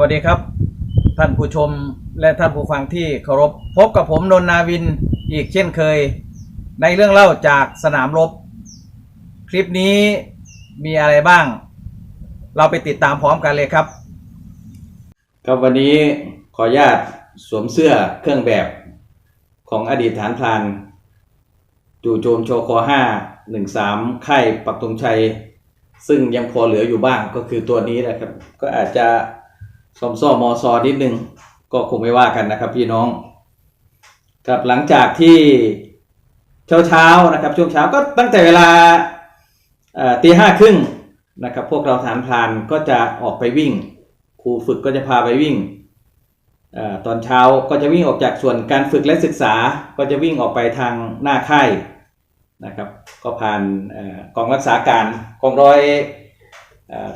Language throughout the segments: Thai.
วัสดีครับ ท่านผู้ชมและท่านผู้ฟังที่เคารพพบกับผมนนท์นาวินอีกเช่นเคย ในเรื่องเล่าจากสนามรบ คลิปนี้มีอะไรบ้าง เราไปติดตามพร้อมกันเลยครับ ครับวันนี้ขออนุญาตสวมเสื้อเครื่องแบบของอดีตฐานพลานจู่โจมโชคอห้าหนึ่งสามค่ายปักธงชัย ซึ่งยังพอเหลืออยู่บ้างก็คือตัวนี้นะครับ ก็อาจจะ ซอมซ่อมอซอนิดนึงก็คงไม่ว่ากันนะครับ พี่น้องครับหลังจากที่เช้าเช้าๆนะครับ ช่วงเช้าก็ตั้งแต่เวลาตีห้าครึ่งนะครับ พวกเราฐานพลานก็จะออกไปวิ่ง ครูฝึกก็จะพาไปวิ่งอตอนเช้าก็จะวิ่งออกจากส่วนการฝึกและศึกษาก็จะวิ่งออกไปทางหน้าค่ายนะครับ ก็ผ่านอกองรักษาการกองร้อย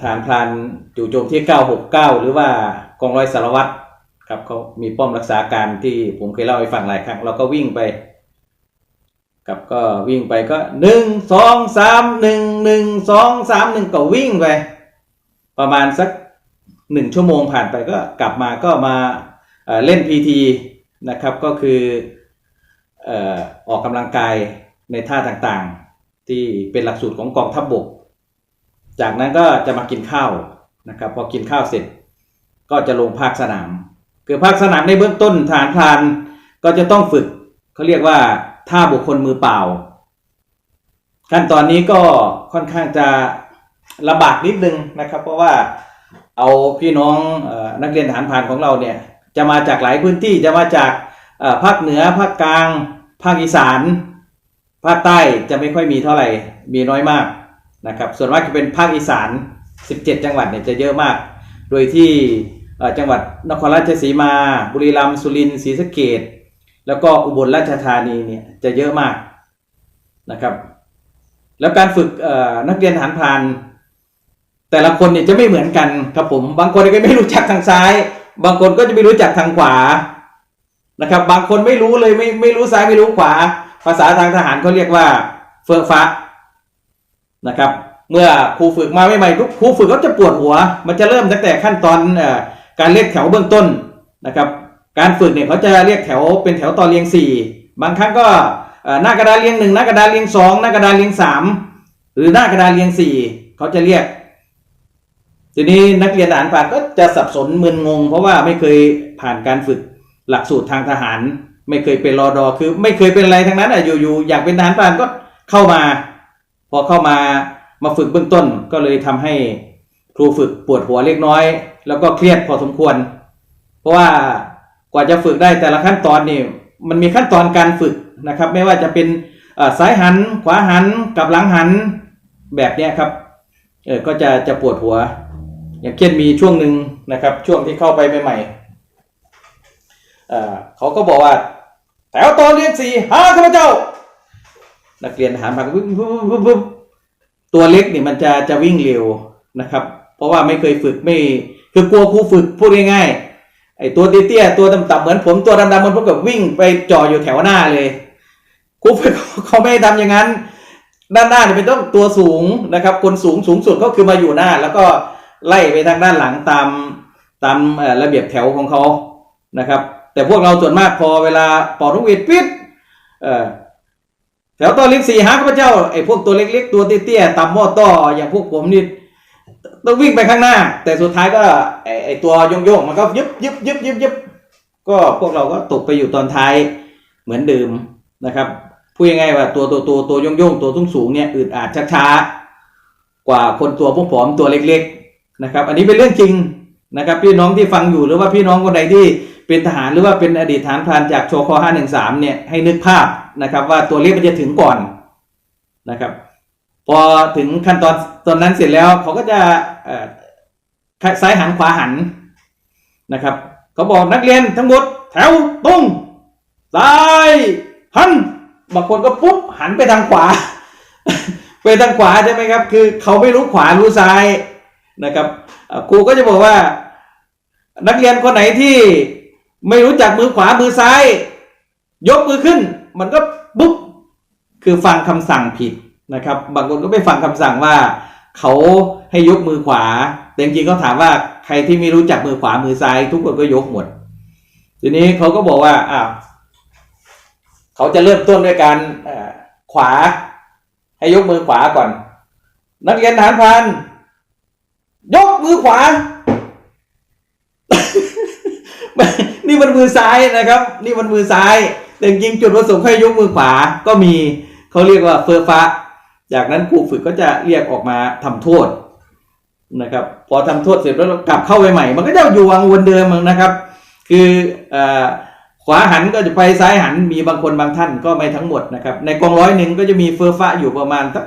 ฐานพลานจู่โจมที่ 969 หรือว่ากองร้อยสารวัตรครับเขามีป้อมรักษาการที่ผมเคยเล่าให้ฟังหลายครั้งเราก็วิ่งไปครับก็วิ่งไปก็หนึ่งสองสามหนึ่งหนึ่งสองสามหนึ่งก็วิ่งไป ประมาณสักหนึ่งชั่วโมงผ่านไปก็กลับมาก็มาเอ่อเล่น PT นะครับก็คือออออกกำลังกายในท่าต่างๆ ที่เป็นหลักสูตรของกองทัพบบก จากนั้นก็จะมากินข้าวนะครับพอกินข้าวเสร็จ ก็จะลงภาคสนาม คือภาคสนามในเบื้องต้นฐานพรานก็จะต้องฝึกเขาเรียกว่าท่าบุคคลมือเปล่า ขั้นตอนนี้ก็ค่อนข้างจะลำบากนิดนึงนะครับ เพราะว่าเอาพี่น้องนักเรียนฐานพรานของเราเนี่ยจะมาจากหลายพื้นที่จะมาจากภาคเหนือภาคกลาง ภาคอีสาน ภาคใต้จะไม่ค่อยมีเท่าไหร่มีน้อยมาก นะครับส่วนมากจะเป็นภาคอีสาน 17 จังหวัดเนี่ยจะเยอะมาก โดยที่จังหวัดนครราชสีมา บุรีรัมย์สุรินทร์ศรีสะเกษแล้วก็อุบลราชธานีเนี่ยจะเยอะมากนะครับ แล้วการฝึกนักเรียนฐานพานแต่ละคนเนี่ยจะไม่เหมือนกันครับผม บางคนก็ไม่รู้จักทางซ้าย บางคนก็จะไม่รู้จักทางขวานะครับ บางคนไม่รู้เลยไม่ไม่รู้ซ้ายไม่รู้ขวา ภาษาทางทหารเขาเรียกว่าเฟื่องฟ้า นะครับ เมื่อครูฝึกมาใหม่ๆครูฝึกก็จะปวดหัว มันจะเริ่มตั้งแต่ขั้นตอนอการเรียกแถวเบื้องต้นนะครับ การฝึกเนี่ยเขาจะเรียกแถวเป็นแถวต่อเรียงสี่บางครั้งก็หน้ากระดานเรียงหนึ่งหน้ากระดานเรียงสองหน้ากระดานเรียงสามหรือหน้ากระดานเรียงสี่เขาจะเรียก ทีนี้นักเรียนทหารผ่านก็จะสับสนมึนงง เพราะว่าไม่เคยผ่านการฝึกหลักสูตรทางทหาร ไม่เคยเป็นรอดอคือไม่เคยเป็นอะไรทั้งนั้นอะอยู่ๆอยากเป็นทหารผ่านก็เข้ามา พอเข้ามามาฝึกเบื้องต้นก็เลยทำให้ครูฝึกปวดหัวเล็กน้อย แล้วก็เครียดพอสมควร เพราะว่ากว่าจะฝึกได้แต่ละขั้นตอนนี่มันมีขั้นตอนการฝึกนะครับ ไม่ว่าจะเป็นซ้ายหันขวาหันกลับหลังหันแบบนี้ครับเออก็จะจะปวดหัว อย่างเช่นมีช่วงหนึ่งนะครับ ช่วงที่เข้าไปใหม่ๆเเขาก็บอกว่าแถวตอนเรียนสี่หาข้าพเจ้า นักเรียนหารผ่าวิ่งปุ๊บตัวเล็กนี่มันจะจะวิ่งเร็วนะครับ เพราะว่าไม่เคยฝึกไม่ คือกลัวครูฝึกพูดง่ายๆไอ้ตัวเตี้ยๆตัวต่ำๆเหมือนผมตัวดำๆมันพวกกับวิ่งไปจ่ออยู่แถวหน้าเลยครูฝึกเขาไม่ได้ทำอย่างนั้น ด้านหน้าเนี่ยเป็นต้องตัวสูงนะครับ คนสูงสูงสุดก็คือมาอยู่หน้า แล้วก็ไล่ไปทางด้านหลังตามตามระเบียบแถวของเขานะครับ แต่พวกเราส่วนมากพอเวลาปอทุกวีดปิดเอ่อ แถวต่อเล็กสี่หาข้าพเจ้าไอ้พวกตัวเล็ก ๆ ตัวเตี้ยๆต่ำหม้อต้ออย่างพวกผมนี่ต้องวิ่งไปข้างหน้า แต่สุดท้ายก็ไอ้ไอตัวโยงๆมันก็ยึบยึบยึบยึบยึบก็พวกเราก็ตกไปอยู่ตอนท้ายเหมือนเดิมนะครับพูดยังไงายๆว่าตัวตัวตัวตัวโยงๆตัวสูงๆเนี่ยอึดอัดช้าๆกว่าคนตัวพวกผอมตัวเล็ก ๆ นะครับ อันนี้เป็นเรื่องจริงนะครับ พี่น้องที่ฟังอยู่หรือว่าพี่น้องคนใดที่ เป็นทหารหรือว่าเป็นอดีตทหารพรานจากโชคอ513 เนี่ยให้นึกภาพนะครับ ว่าตัวเลขมันจะถึงก่อนนะครับพอถึงขั้นตอนตอนนั้นเสร็จแล้วเขาก็จะเออซ้ายหันขวาหันนะครับเขาบอกนักเรียนทั้งหมดแถวตรงซ้ายหันบางคนก็ปุ๊บหันไปทางขวา ไปทางขวาใช่ไหมครับ คือเขาไม่รู้ขวารู้ซ้ายนะครับครูก็จะบอกว่า นักเรียนคนไหนที่ ไม่รู้จักมือขวามือซ้าย ยกมือขึ้น มันก็ปุ๊บคือฟังคำสั่งผิดนะครับ บางคนก็ไปฟังคำสั่งว่า เขาให้ยกมือขวา แต่จริงๆเขาถามว่าใครที่ไม่รู้จักมือขวามือซ้าย ทุกคนก็ยกหมด ทีนี้เขาก็บอกว่าอ้าวเขาจะเริ่มต้นด้วยการขวา ให้ยกมือขวาก่อน นักเรียนทหารพรานยกมือขวา นี่มันมือซ้ายนะครับ นี่มันมือซ้ายแต่จริงจุดประสงค์ให้ยกมือขวาก็มีเขาเรียกว่าเฟอร์ฟ้าจากนั้นครูฝึกก็จะเรียกออกมาทำโทษนะครับ พอทำโทษเสร็จแล้วกลับเข้าไปใหม่ มันก็จะอยู่วังวนเดิมนะครับ คืออ่ขวาหันก็จะไปซ้ายหันมีบางคนบางท่านก็ไม่ทั้งหมดนะครับ ในกองร้อยหนึ่งก็จะมีเฟอร์ฟ้าอยู่ประมาณสัก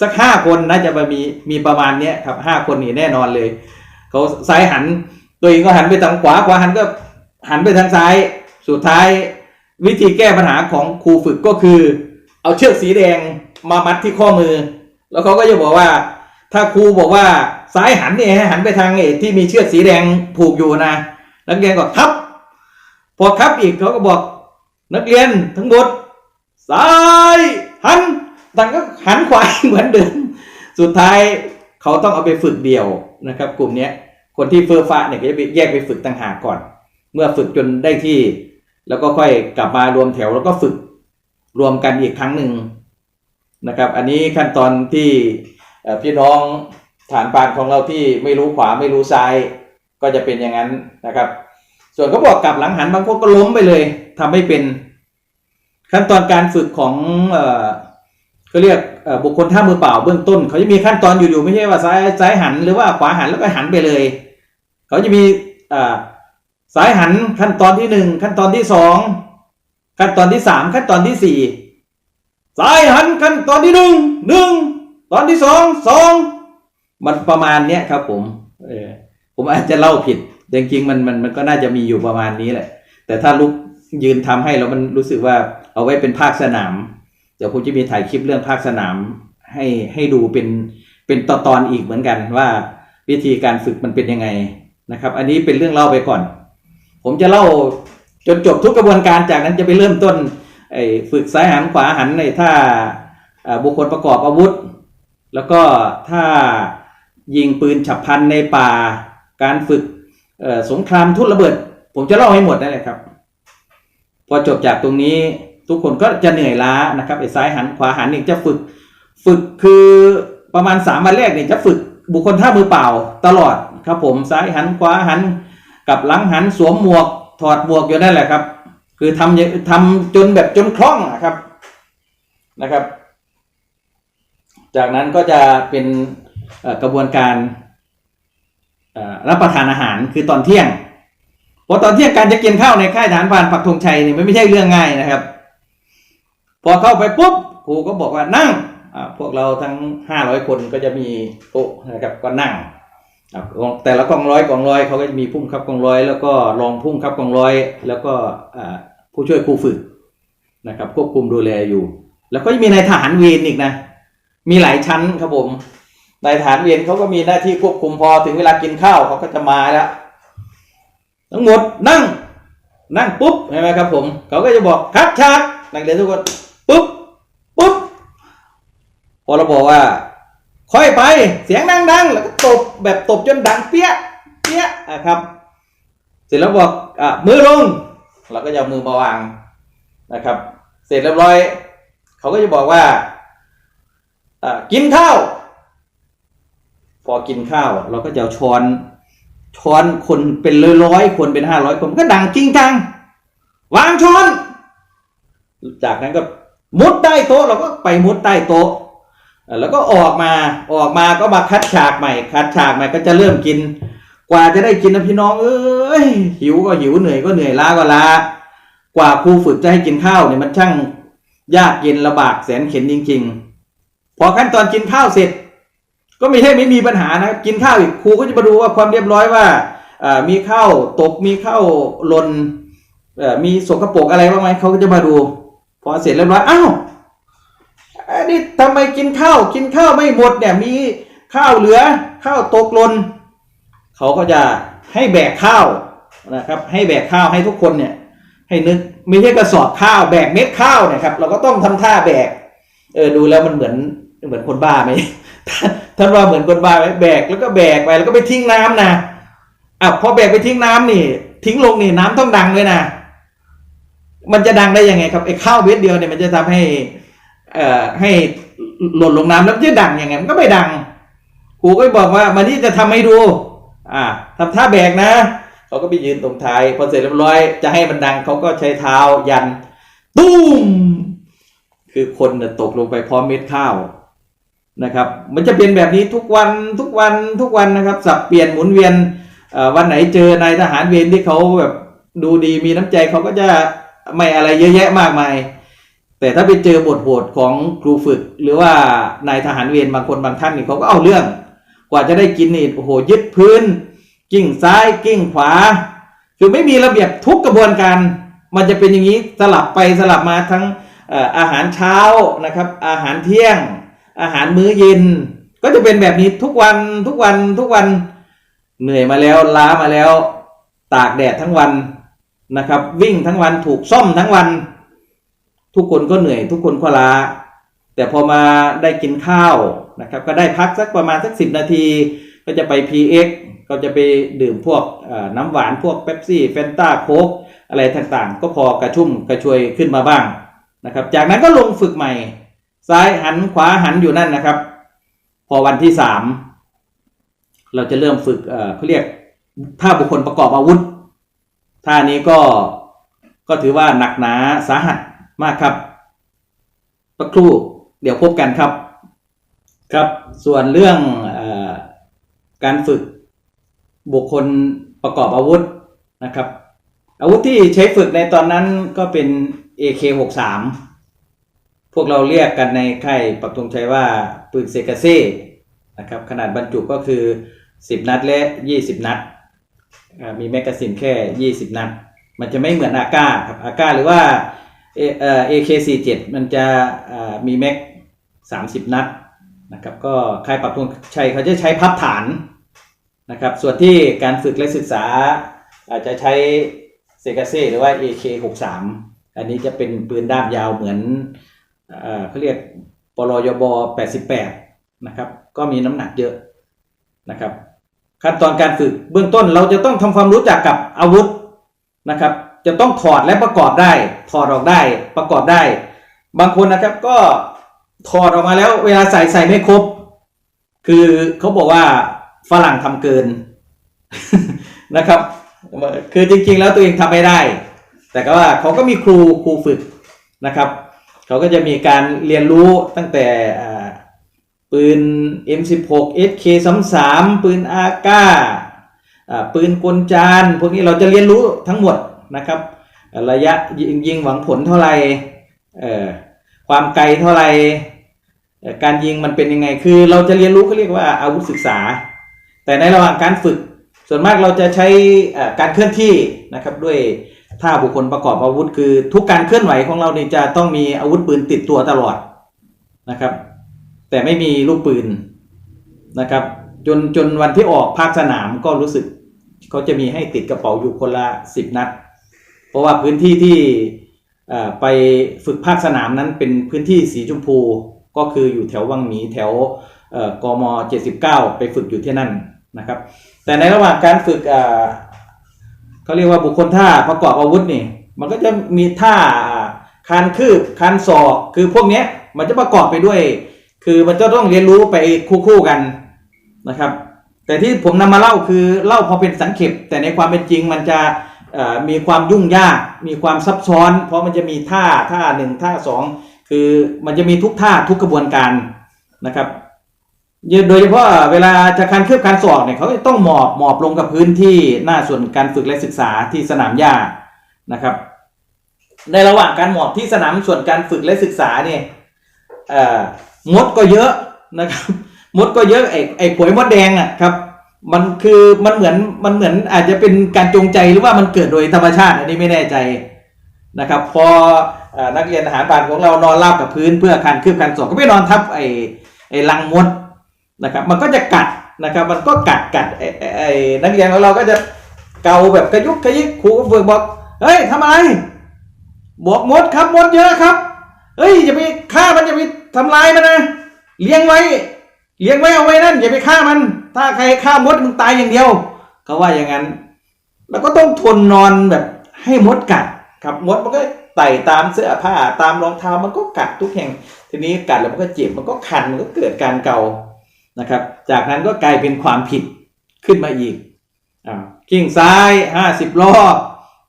สักห้าคนน่าจะมีมีประมาณเนี้ยครับห้าคนนี่แน่นอนเลยเขาซ้ายหันตัวเองก็หันไปทางขวาขวาหันก็ หันไปทางซ้าย สุดท้ายวิธีแก้ปัญหาของครูฝึกก็คือ เอาเชือกสีแดงมามัดที่ข้อมือ แล้วเขาก็จะบอกว่า ถ้าครูบอกว่าซ้ายหันเนี่ยห้หันไปทางเอที่มีเชือกสีแดงผูกอยู่นะนักเรียนก็ทับ พอทับอีกเขาก็บอกนักเรียนทั้งหมดซ้ายหันต่างก็หันขวาเหมือนเดิมสุดท้ายเขาต้องเอาไปฝึกเดี่ยวนะครับ กลุ่มนี้คนที่เฟอร์ฟ้าเนี่ยก็จะไปแยกไปฝึกต่างหากก่อน เมื่อฝึกจนได้ที่ แล้วก็ค่อยกลับมารวมแถวแล้วก็ฝึกรวมกันอีกครั้งหนึ่งนะครับ อันนี้ขั้นตอนที่พี่น้องฐานปานของเราที่ไม่รู้ขวาไม่รู้ซ้าย ก็จะเป็นอย่างนั้นนะครับ ส่วนเขาบอกกลับหลังหันบางคนก็ล้มไปเลยทำไม่เป็นขั้นตอนการฝึกของเขาเรียกบุคคลท่ามือเปล่าเบื้องต้น เขาจะมีขั้นตอนอยู่ๆไม่ใช่ว่าซ้ายซ้ายหันหรือว่าขวาหันแล้วก็หันไปเลย เขาจะมี อ่ายหันขั้นตอนที่หนึ่งขั้นตอนที่สองขั้นตอนที่สามขั้นตอนที่สี่ซ้ายหันขั้นตอนที่หนึ่งหนึ่งตอนที่สองสองมันประมาณเนี้ยครับผมเออผมอาจจะเล่าผิดแต่จริงๆมันมันมันก็น่าจะมีอยู่ประมาณนี้แหละ แต่ถ้าลุกยืนทำให้แล้วมันรู้สึกว่าเอาไว้เป็นภาคสนาม เดี๋ยวผมจะมีถ่ายคลิปเรื่องภาคสนาม ให้ให้ดูเป็นเป็นตอนตอนอีกเหมือนกันว่าวิธีการฝึกมันเป็นยังไงนะครับ อันนี้เป็นเรื่องเล่าไปก่อน ผมจะเล่าจนจบทุกกระบวนการจากนั้นจะไปเริ่มต้นฝึกซ้ายหันขวาหันในท่าบุคคลประกอบอาวุธ แล้วก็ถ้ายิงปืนฉับพลันในป่า การฝึกสงครามทุ่นระเบิด ผมจะเล่าให้หมดนั่นแหละครับ พอจบจากตรงนี้ทุกคนก็จะเหนื่อยล้านะครับไอ้ซ้ายหันขวาหันนี่จะฝึกฝึกคือประมาณสามวันแรกเนี่ยจะฝึกบุคคลท่ามือเปล่าตลอดครับผมซ้ายหันขวาหัน กับหลังหันสวมหมวกถอดหมวกอยู่นั่นแหละครับ คือทำอย่งทำจนแบบจนคล่องอะครับนะครับ จากนั้นก็จะเป็นกระบวนการรับประทานอาหารคือตอนเที่ยงเพราะตอนเที่ยงการจะกินข้าวในค่ายทหารพรานปักธงชัยนี่มันไม่ใช่เรื่องง่ายนะครับ พอเข้าไปปุ๊บครูก็บอกว่านั่งพวกเราทั้งห้าร้อยคนก็จะมีโต๊ะนะครับก็นั่ง แต่ละกองร้อยกองร้อยเขาก็จะมีพุ่มครับกองร้อย แล้วก็รองพุ่มครับกองร้อย แล้วก็ผู้ช่วยครูฝึกนะครับควบคุมดูแลอยู่ แล้วก็จะมีนายทหารเวรอีกนะ มีหลายชั้นครับผมนายทหารเวรเขาก็มีหน้าที่ควบคุมพอถึงเวลากินข้าวเขาก็จะมาแล้วทั้งหมดนั่งนั่งปุ๊บใช่ไหมครับผมเขาก็จะบอกคัดฉากนักเรียนทุกคนปุ๊บปุ๊บพอเราบอกว่า ค่อยไป เสียงดังๆ แล้วก็ตบแบบตบจนดังเปี้ยะเปี้ยะอะครับ เสร็จแล้วบอกอะมือลงเราก็จะมือมาวางนะครับ เสร็จเรียบร้อย เขาก็จะบอกว่าอะกินข้าวพอกินข้าว เราก็จะเอาช้อนช้อนคนเป็นร้อยๆคนเป็นห้าร้อยคนก็ดังจริงจังวางช้อน จากนั้นก็มุดใต้โต๊ะเราก็ไปมุดใต้โต๊ะ แล้วก็ออกมาออกมาก็มาคัดฉากใหม่ คัดฉากใหม่ก็จะเริ่มกิน กว่าจะได้กินนะพี่น้องเอ้ยหิวก็หิวเหนื่อยก็เหนื่อยล้าก็ล้ากว่าครูฝึกจะให้กินข้าวเนี่ยมันช่างยากเย็นลำบากแสนเข็นจริง ๆ พอขั้นตอนกินข้าวเสร็จ ก็ไม่ใช่ไม่มีปัญหานะกินข้าวอีกครูก็จะมาดูว่าความเรียบร้อยว่าอ่ามีข้าวตกมีข้าวหล่นอ่อมีสกปรกอะไรบ้างไหมเขาก็จะมาดู พอเสร็จเรียบร้อยอ้าว นนี้ทำไมกินข้าวกินข้าวไม่หมดเนี่ยมีข้าวเหลือข้าวตกหล่นเขาก็จะให้แบกข้าวนะครับ ให้แบกข้าวให้ทุกคนเนี่ยให้นึกไม่ใช่กระสอบข้าวแบกเม็ดข้าวเนะครับ เราก็ต้องทำท่าแบกเออดูแล้วมันเหมือนเหมือนคนบ้าไหมท่านว่าเหมือนคนบ้าไหมแบกแล้วก็แบกไปแล้วก็ไปทิ้งน้ำนะอะพอแบกไปทิ้งน้ำนี่ ทิ้งลงนี่น้ำต้องดังเลยนะ มันจะดังได้ยังไงครับไอ้ข้าวเม็ดเดียวเนี่ยมันจะทำให้ เอ่อให้หล่นลงน้ำแล้วจะดังยังไงมันก็ไม่ดังครูก็บอกว่ามานี่จะทำให้ดู อ่าทำท่าแบกนะเขาก็ไปยืนตรงท้ายพอเสร็จเรียบร้อยจะให้มันดังเขาก็ใช้เท้ายันตุ้มคือคนน่ะตกลงไปพร้อมเม็ดข้าวนะครับ มันจะเป็นแบบนี้ทุกวันทุกวันทุกวันนะครับ สับเปลี่ยนหมุนเวียนวันไหนเจอนายทหารเวรที่เขาแบบดูดีมีน้ำใจเขาก็จะไม่อะไรเยอะแยะมากมาย แต่ถ้าไปเจอบทโหดของครูฝึก หรือว่านายทหารเวรบางคนบางท่านนี่เขาก็เอาเรื่อง กว่าจะได้กินนี่โอ้โหยึดพื้น กิ้งซ้ายกิ้งขวา คือไม่มีระเบียบทุกกระบวนการ มันจะเป็นอย่างนี้สลับไปสลับมาทั้งอาหารเช้านะครับ อาหารเที่ยง อาหารมื้อเย็น ก็จะเป็นแบบนี้ทุกวันทุกวันทุกวันเหนื่อยมาแล้วล้ามาแล้ว ตากแดดทั้งวันนะครับ วิ่งทั้งวันถูกซ่อมทั้งวัน ทุกคนก็เหนื่อย ทุกคนก็ล้า แต่พอมาได้กินข้าวนะครับ ก็ได้พักสักประมาณสักสินาที ก็จะไป PX ก็จะไปดื่มพวกน้ำหวานพวกเ e ปซี่เฟนต้าโค้กอะไรต่างๆ ก็พอกระชุ่มกระชวยขึ้นมาบ้างนะครับ จากนั้นก็ลงฝึกใหม่ ซ้ายหันขวาหันอยู่นั่นนะครับ พอวันที่สามเราจะเริ่มฝึกเอ่อเขาเรียกท่าบุคคลประกอบอาวุธท่านี้ก็ก็ถือว่าหนักหนาสาหัส มากครับสักครู่เดี๋ยวพบกันครับ ครับ ส่วนเรื่องอการฝึกบุคคลประกอบอาวุธนะครับ อาวุธที่ใช้ฝึกในตอนนั้นก็เป็น AK63 พวกเราเรียกกันในค่ายปักธงชัยว่าปืนเซกาเซ่นะครับขนาดบรรจุก็คือ 10 นัดและ 20 นัด มีแมกกาซีนแค่ 20 นัด มันจะไม่เหมือนอาก้าครับอาก้าหรือว่า เอเอ่อ AK47 มันจะมีแม็ก30นัดนะครับก็ค่ายปักธงชัยเขาจะใช้พับฐานนะครับส่วนที่การฝึกและศึกษาอาจจะใช้เซกาเซหรือว่า AK63 อันนี้จะเป็นปืนด้ามยาวเหมือนเอเขาเรียกปลยบ 88 นะครับก็มีน้ำหนักเยอะนะครับขั้นตอนการฝึกเบื้องต้นเราจะต้องทำความรู้จักกับอาวุธนะครับ จะต้องถอดและประกอบได้ ถอดออกได้ประกอบได้ บางคนนะครับก็ถอดออกมาแล้วเวลาใส่ใส่ไม่ครบ คือเขาบอกว่าฝรั่งทำเกินนะครับ คือจริงๆแล้วตัวเองทำไม่ได้ แต่ก็ว่าเขาก็มีครูครูฝึกนะครับเขาก็จะมีการเรียนรู้ตั้งแต่ปืน M16 SK33 ปืนอาก้าปืนกลจานพวกนี้เราจะเรียนรู้ทั้งหมด นะครับ ระยะยิงยิงหวังผลเท่าไหร่ความไกลเท่าไหร่การยิงมันเป็นยังไง คือเราจะเรียนรู้เขาเรียกว่าอาวุธศึกษา แต่ในระหว่างการฝึก ส่วนมากเราจะใช้การเคลื่อนที่นะครับด้วยท่าบุคคลประกอบอาวุธ คือทุกการเคลื่อนไหวของเรานี่จะต้องมีอาวุธปืนติดตัวตลอดนะครับ แต่ไม่มีลูกปืนนะครับ จนจนวันที่ออกภาคสนามก็รู้สึกเขาจะมีให้ติดกระเป๋าอยู่คนละสิบนัด เพราะว่าพื้นที่ที่ไปฝึกภาคสนามนั้นเป็นพื้นที่สีชมพูก็คืออยู่แถววังหมีแถวเอ่อกม 79 ไปฝึกอยู่ที่นั่นนะครับ แต่ในระหว่างการฝึกเขาเรียกว่าบุคคลท่าประกอบอาวุธนี่มันก็จะมีท่าคานคืบคานศอกคือพวกนี้มันจะประกอบไปด้วย คือมันจะต้องเรียนรู้ไปคู่ๆกันนะครับ แต่ที่ผมนำมาเล่าคือเล่าพอเป็นสังเขปแต่ในความเป็นจริงมันจะ มีความยุ่งยาก มีความซับซ้อน เพราะมันจะมีท่าท่าหนึ่งท่าสองคือมันจะมีทุกท่าทุกกระบวนการนะครับโดยเฉพาะเวลาจะการเคลือบการสอบเนี่ยเขาจะต้องหมอบหมอบลงกับพื้นที่หน้าส่วนการฝึกและศึกษาที่สนามหญ้านะครับ ในระหว่างการหมอบที่สนามส่วนการฝึกและศึกษาเนี่ยมดก็เยอะนะครับมดก็เยอะไอ้ไอ้ผวยมดแดงอะครับ มันคือมันเหมือนมันเหมือนอาจจะเป็นการจงใจหรือว่ามันเกิดโดยธรรมชาติ อันนี้ไม่แน่ใจนะครับ พออนักเรียนทหารบานของเรานอนราบกับพื้นเพื่อการคืบการสอบก็ไปนอนทับไอ้ไอ้ลังมดนะครับ มันก็จะกัดนะครับ มันก็กัดกัดไอ้ไอ้นักเรียนของเราก็จะเกาแบบกระยุกกระยิกครูก็ฝึกบอกเฮ้ยทำอะไร บอกมดครับมดเยอะครับเฮ้ยอย่าไปฆ่ามันอย่าไปทำลายมันนะเลี้ยงไว้ เลี้ยงไว้เอาไว้นั่นอย่าไปฆ่ามัน ถ้าใครฆ่ามดมึงตายอย่างเดียวเขาว่าอย่างนั้น แล้วก็ต้องทนนอนแบบให้มดกัดครับมดมันก็ไต่ตามเสื้อผ้าตามรองเท้ามันก็กัดทุกแห่ง ทีนี้กัดแล้วมันก็เจ็บมันก็คันมันก็เกิดการเกานะครับ จากนั้นก็กลายเป็นความผิดขึ้นมาอีกอ่ากิ้งซ้ายห้าสิบรอบ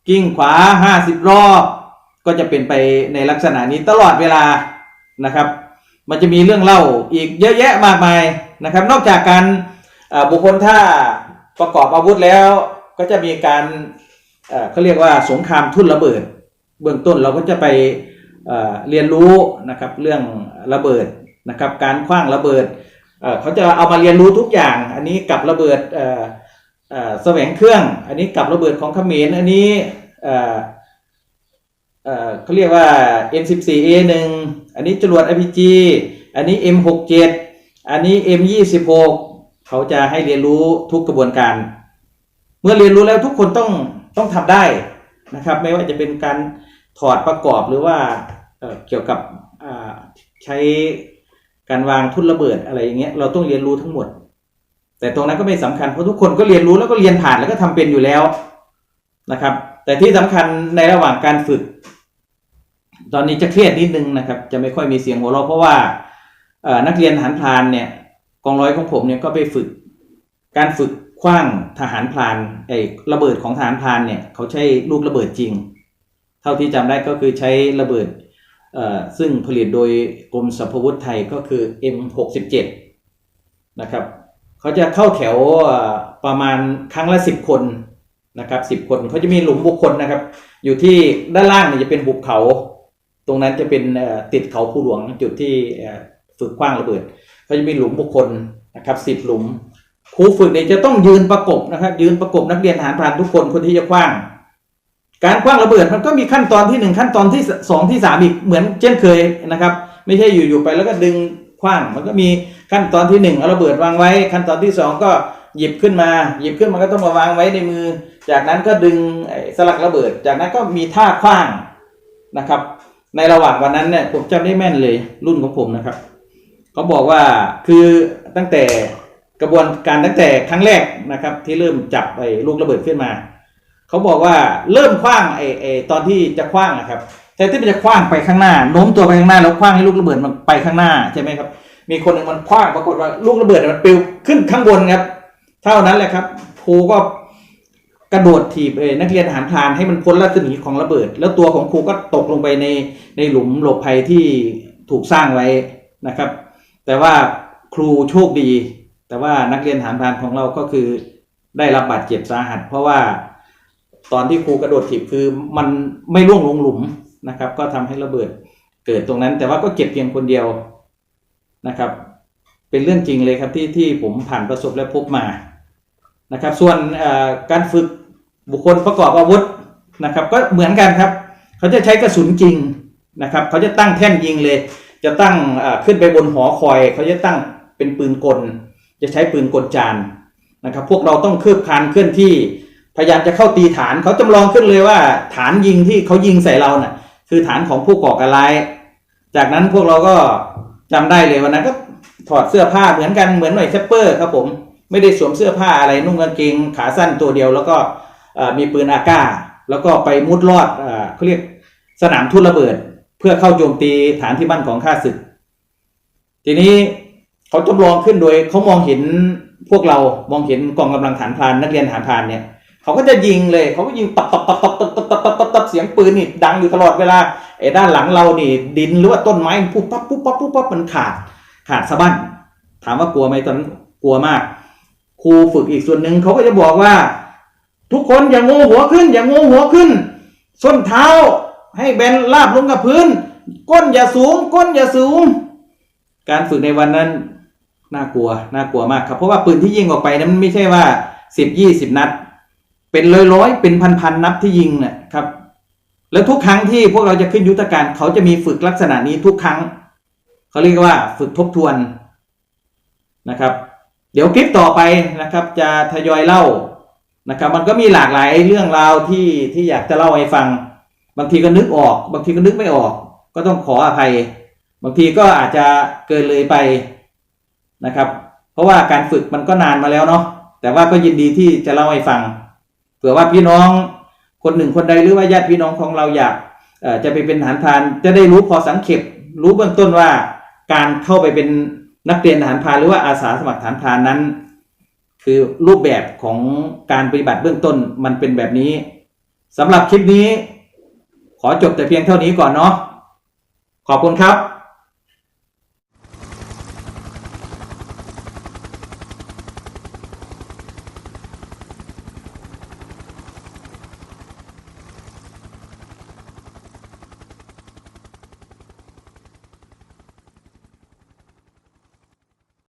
กิ้งขวาห้าสิบรอบก็จะเป็นไปในลักษณะนี้ตลอดเวลานะครับ มันจะมีเรื่องเล่าอีกเยอะแยะมากมายนะครับ นอกจากการ บุคคลถ้าประกอบอาวุธแล้วก็จะมีการเขาเรียกว่าสงครามทุ่นระเบิด เบื้องต้นเราก็จะไปเเรียนรู้นะครับเรื่องระเบิดนะครับการคว้างระเบิดเเขาจะเอามาเรียนรู้ทุกอย่าง อันนี้กับระเบิดแสวงเครื่อง อันนี้กับระเบิดของเขมรอันนี้เอ่อเอ่อเขาเรียกว่า M14A1 อันนี้จรวด RPG อันนี้ M67 อันนี้ M26 เขาจะให้เรียนรู้ทุกกระบวนการ เมื่อเรียนรู้แล้วทุกคนต้องต้องทำได้นะครับ ไม่ว่าจะเป็นการถอดประกอบหรือว่าเเกี่ยวกับใช้การวางทุ่นระเบิดอะไรอย่างเงี้ยเราต้องเรียนรู้ทั้งหมด แต่ตรงนั้นก็ไม่สำคัญเพราะทุกคนก็เรียนรู้แล้วก็เรียนผ่านแล้วก็ทำเป็นอยู่แล้วนะครับ แต่ที่สำคัญในระหว่างการฝึก ตอนนี้จะเครียดนิดนึงนะครับ จะไม่ค่อยมีเสียงหัวเราะเพราะว่านักเรียนทหารพรานเนี่ย กองร้อยของผมเนี่ยก็ไปฝึก การฝึกคว้างทหารพรานไอ้ระเบิดของทหารพรานเนี่ยเขาใช้ลูกระเบิดจริง เท่าที่จำได้ก็คือใช้ระเบิดเอ่อซึ่งผลิตโดยกรมสรรพวุธไทยก็คือ M67 นะครับเขาจะเข้าแถวประมาณครั้งละ 10 คนนะครับ10 คนเขาจะมีหลุมบุคคลนะครับ อยู่ที่ด้านล่างเนี่ยจะเป็นหุบเขา ตรงนั้นจะเป็นติดเขาภูหลวงจุดที่ฝึกคว้างระเบิด เขาจะมีหลุมบุคคลนะครับสิบหลุมครูฝึกเนี่ยจะต้องยืนประกบนะครับ ยืนประกบนักเรียนทหารพรานทุกคนคนที่จะคว้าง การคว้างระเบิดมันก็มีขั้นตอนที่หนึ่งขั้นตอนที่สองที่สามอีกเหมือนเช่นเคยนะครับ ไม่ใช่อยู่ๆไปแล้วก็ดึงคว้าง มันก็มีขั้นตอนที่หนึ่งเอาระเบิดวางไว้ ขั้นตอนที่สองก็หยิบขึ้นมา หยิบขึ้นมาก็ต้องมาวางไว้ในมือ จากนั้นก็ดึงสลักระเบิด จากนั้นก็มีท่าคว้างนะครับ ในระหว่างวันนั้นเนี่ยผมจำได้แม่นเลยรุ่นของผมนะครับ เขาบอกว่าคือตั้งแต่กระบวนการตั้งแต่ครั้งแรกนะครับ ที่เริ่มจับไอ้ลูกระเบิดขึ้นมาเขาบอกว่าเริ่มคว้างไอ้ไอ้ตอนที่จะคว้างนะครับแต่ที่มันจะคว้างไปข้างหน้าโน้มตัวไปข้างหน้าแล้วคว้างให้ลูกระเบิดมันไปข้างหน้าใช่ไหมครับ มีคนหนึ่งมันคว้างปรากฏว่าลูกระเบิดมันปลิวขึ้นข้างบนครับ เท่านั้นแหละครับครูก็กระโดดถีบเอ่อนักเรียนทหารพรานให้มันพ้นรัศมีของระเบิด แล้วตัวของครูก็ตกลงไปในในหลุมหลบภัยที่ถูกสร้างไว้นะครับ แต่ว่าครูโชคดี แต่ว่านักเรียนทหารพานของเราก็คือได้รับบาดเจ็บสาหัส เพราะว่าตอนที่ครูกระโดดถีบคือมันไม่ร่วงลงหลุมนะครับ ก็ทำให้ระเบิดเกิดตรงนั้น แต่ว่าก็เจ็บเพียงคนเดียวนะครับ เป็นเรื่องจริงเลยครับที่ที่ผมผ่านประสบและพบมานะครับ ส่วนการฝึกบุคคลประกอบอาวุธนะครับ ก็เหมือนกันครับ เขาจะใช้กระสุนจริงนะครับ เขาจะตั้งแท่นยิงเลย จะตั้งขึ้นไปบนหอคอยเขาจะตั้งเป็นปืนกล จะใช้ปืนกลจานนะครับ พวกเราต้องคืบคานเคลื่อนที่พยายามจะเข้าตีฐานเขาจำลองขึ้นเลยว่า ฐานยิงที่เขายิงใส่เราเน่ะ คือฐานของผู้ก่อการร้าย จากนั้นพวกเราก็จำได้เลยวันนั้นก็ถอดเสื้อผ้าเหมือนกันเหมือนหน่วยแซปเปอร์ครับผมไม่ได้สวมเสื้อผ้าอะไรนุ่งกางเกงขาสั้นตัวเดียว แล้วก็มีปืนอากาแล้วก็ไปมุดลอดอเขาเรียกสนามทุ่นระเบิด เพื่อเข้าโจมตีฐานที่มั่นของข้าศึก ทีนี้เขาจำลองขึ้นโดยเขามองเห็นพวกเรามองเห็นกองกำลังฐานพรานนักเรียนฐานพรานเนี่ยเขาก็จะยิงเลยเขาก็ยิงตับตับตับตับตับตับตับตับตับตับเสียงปืนนี่ดังอยู่ตลอดเวลาไอ้ด้านหลังเรานี่ดินหรือว่าต้นไม้ปุ๊บปั๊บปุ๊บปั๊บปุ๊บปั๊บมันขาด ขาดสะบั้นถามว่ากลัวไหมตอนนั้นกลัวมาก ครูฝึกอีกส่วนหนึ่งเขาก็จะบอกว่า ทุกคนอย่างงหัวขึ้น อย่างงหัวขึ้น ส้นเท้า ให้แบนราบลงกับพื้น ก้นอย่าสูง ก้นอย่าสูง การฝึกในวันนั้นน่ากลัวน่ากลัวมากครับเพราะว่าปืนที่ยิงออกไปนั้นมันไม่ใช่ว่าสิบยี่สิบนัด เป็นร้อยร้อยเป็นพันพันนัดที่ยิงนะครับ แล้วทุกครั้งที่พวกเราจะขึ้นยุทธการเขาจะมีฝึกลักษณะนี้ทุกครั้งเขาเรียกว่าฝึกทบทวนนะครับ เดี๋ยวคลิปต่อไปนะครับ จะทยอยเล่านะครับ มันก็มีหลากหลายเรื่องราวที่ที่อยากจะเล่าให้ฟัง บางทีก็นึกออก บางทีก็นึกไม่ออก ก็ต้องขออภัย บางทีก็อาจจะเกินเลยไปนะครับ เพราะว่าการฝึกมันก็นานมาแล้วเนาะแต่ว่าก็ยินดีที่จะเล่าให้ฟังเผื่อว่าพี่น้องคนหนึ่งคนใดหรือว่าญาติพี่น้องของเราอยากจะไปเป็นทหารพรานจะได้รู้พอสังเขปรู้เบื้องต้นว่าการเข้าไปเป็นนักเรียนทหารพรานหรือว่าอาสาสมัครทหารพรานนั้น คือรูปแบบของการปฏิบัติเบื้องต้นมันเป็นแบบนี้สำหรับคลิปนี้ ขอจบแต่เพียงเท่านี้ก่อนเนาะขอบคุณครับ